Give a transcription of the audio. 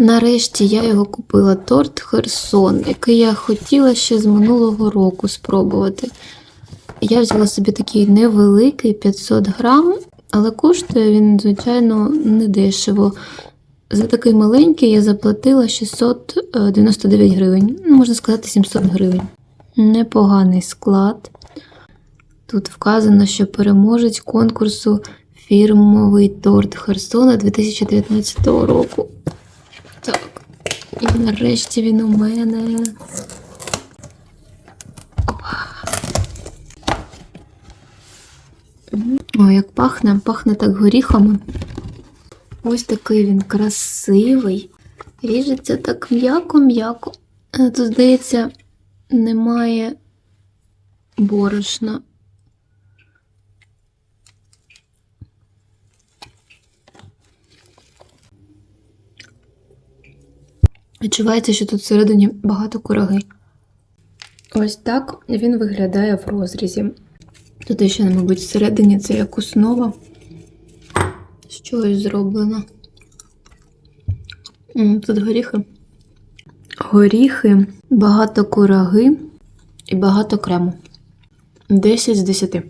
Нарешті я його купила торт Херсон, який я хотіла ще з минулого року спробувати. Я взяла собі такий невеликий 500 грам, але коштує він, звичайно, недешево. За такий маленький я заплатила 699 гривень, ну, можна сказати, 700 гривень. Непоганий склад. Тут вказано, що переможець конкурсу фірмовий торт Херсона 2019 року. І нарешті він у мене. Ой, як пахне, пахне так горіхами. Ось такий він красивий. Ріжеться так м'яко-м'яко. Е, Тут, здається, немає борошна. Відчувається, що тут всередині багато кураги. Ось так він виглядає в розрізі. Тут ще, мабуть, всередині це як основа. З чогось зроблено. Тут горіхи. Горіхи, багато кураги і багато крему. 10 з 10.